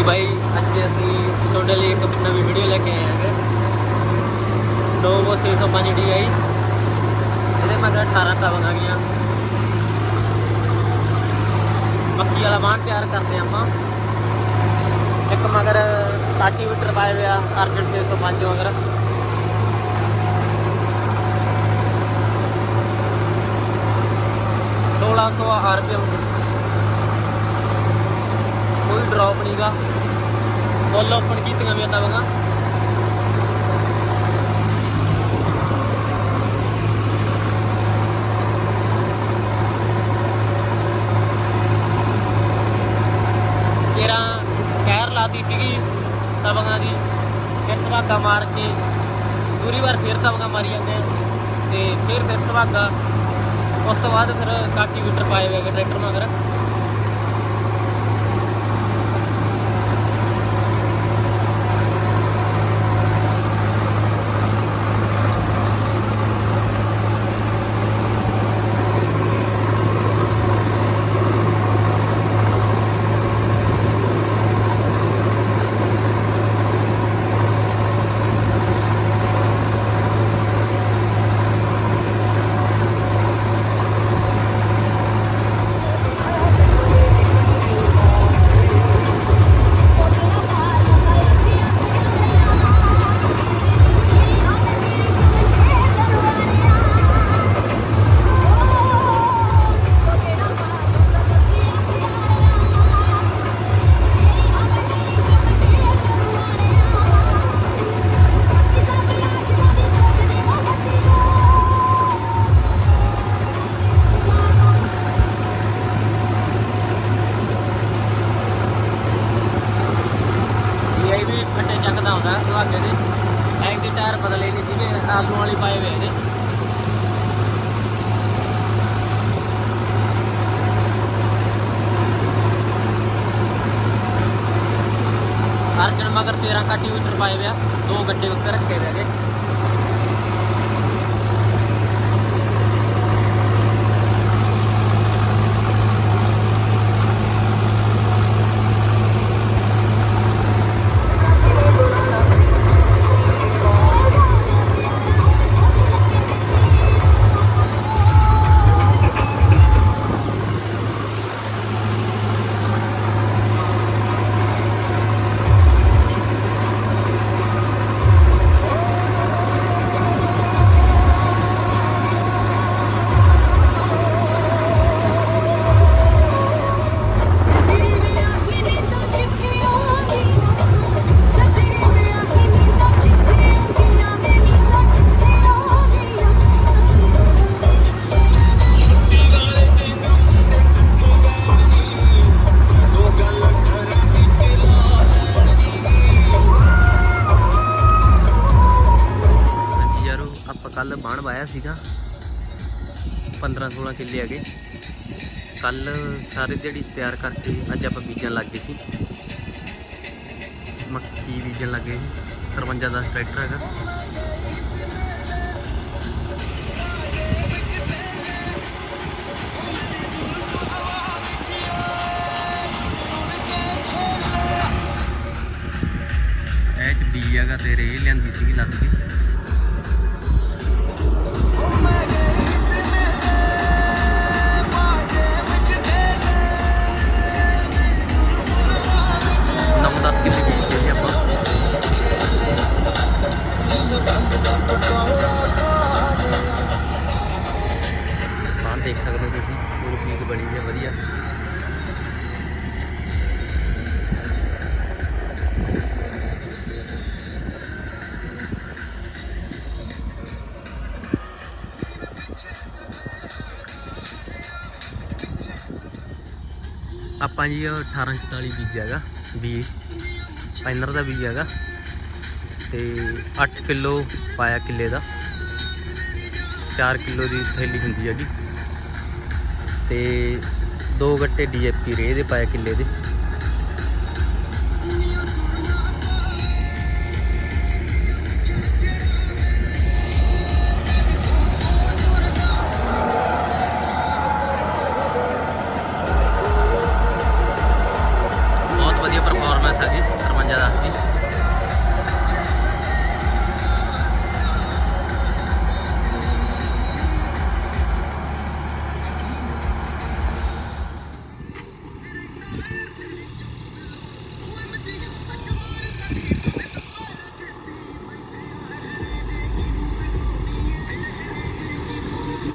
ਹਾਂਜੀ ਬਾਈ, ਅੱਜ ਅਸੀਂ ਤੁਹਾਡੇ ਲਈ ਇੱਕ ਨਵੀਂ ਵੀਡੀਓ ਲੈ ਕੇ ਆਏ ਹਾਂ ਨੋਵੋ 605 DI ਇਹਦੇ ਮਗਰ 18 ਤਾਵਾਂ ਆ ਗਈਆਂ। ਮੱਕੀ ਵਾਲਾ ਬਾਣ ਤਿਆਰ ਕਰਦੇ ਆਪਾਂ। ਇੱਕ ਮਗਰ ਕਾਟੀਵੇਟਰ ਪਾਇਆ ਹੋਇਆ, ਅਰਜਨ 605 ਮਗਰ। ਸੋਲਾਂ ਸੌ ਆਰਪੀਐਮ ਕੋਈ ਡ੍ਰੌਪ ਨਹੀਂਗਾ ਮੁੱਲ ਓਪਨ ਕੀਤੀਆਂ ਤੇਰਾ ਕਹਿਰ ਲਾਤੀ ਸੀਗੀ ਤਵੰਗਾ ਦੀ। ਫਿਰ ਸੁਹਾਗਾ ਮਾਰ ਕੇ ਦੂਰੀ ਵਾਰ ਫਿਰ ਤਵੰਗਾ ਮਾਰੀ ਜਾਂਦੇ ਤੇ ਫਿਰ ਫਿਰ ਸੁਹਾਗਾ, ਉਸ ਤੋਂ ਬਾਅਦ ਫਿਰ ਕਾਟੀਵੇਟਰ ਪਾਏ ਹੋਏ ਹੈਗੇ ਟਰੈਕਟਰ ਮਗਰ। ਵੀ ਫੱਟੇ ਚੱਕਦਾ ਹੁੰਦਾ ਸੁਹਾਗੇ ਦੇ। ਐਂ ਦੇ ਟਾਇਰ ਬਦਲੇ ਨਹੀਂ ਸੀਗੇ, ਆਲੂ ਵਾਲੀ ਪਾਏ ਹੋਏ ਨੇ। ਅਰਜਨ ਮਗਰ 13 ਉੱਤਰ ਪਾਏ ਹੋਇਆ ਦੋ ਗੱਡੇ ਉੱਤੇ ਰੱਖੇ ਹੋਏ ਨੇ ਆਪਾਂ ਵਾਇਆ ਸੀਗਾ। 15 16 ਕਿੱਲੇ ਹੈਗੇ। ਕੱਲ ਸਾਰੇ ਦਿਹਾੜੀ ਤਿਆਰ ਕਰਕੇ ਅੱਜ ਆਪਾਂ ਬੀਜਣ ਲੱਗ ਗਏ ਸੀ। ਮੱਕੀ ਬੀਜਣ ਲੱਗੇ ਸੀ। 53 ਦਾ ਟਰੈਕਟਰ ਹੈਗਾ। ਇਹ ਚ ਬੀ ਹੈਗਾ ਤੇ ਰੇ ਲਿਆਂਦੀ ਸੀਗੀ ਲੱਗ ਕੇ। ਆਪਾਂ ਜੀ ਉਹ 1844 ਬੀਜ ਹੈਗਾ ਬੀ ਪਾਈਨਰ ਦਾ ਬੀਜ ਹੈਗਾ। ਤੇ 8 ਕਿਲੋ ਪਾਇਆ ਕਿੱਲੇ ਦਾ। 4 ਕਿਲੋ ਦੀ ਥੈਲੀ ਹੁੰਦੀ ਹੈਗੀ। ਤੇ ਦੋ ਗੱਟੇ ਡੀਏਪੀ ਰੇਹ ਦੇ ਪਾਇਆ ਕਿੱਲੇ ਦੇ।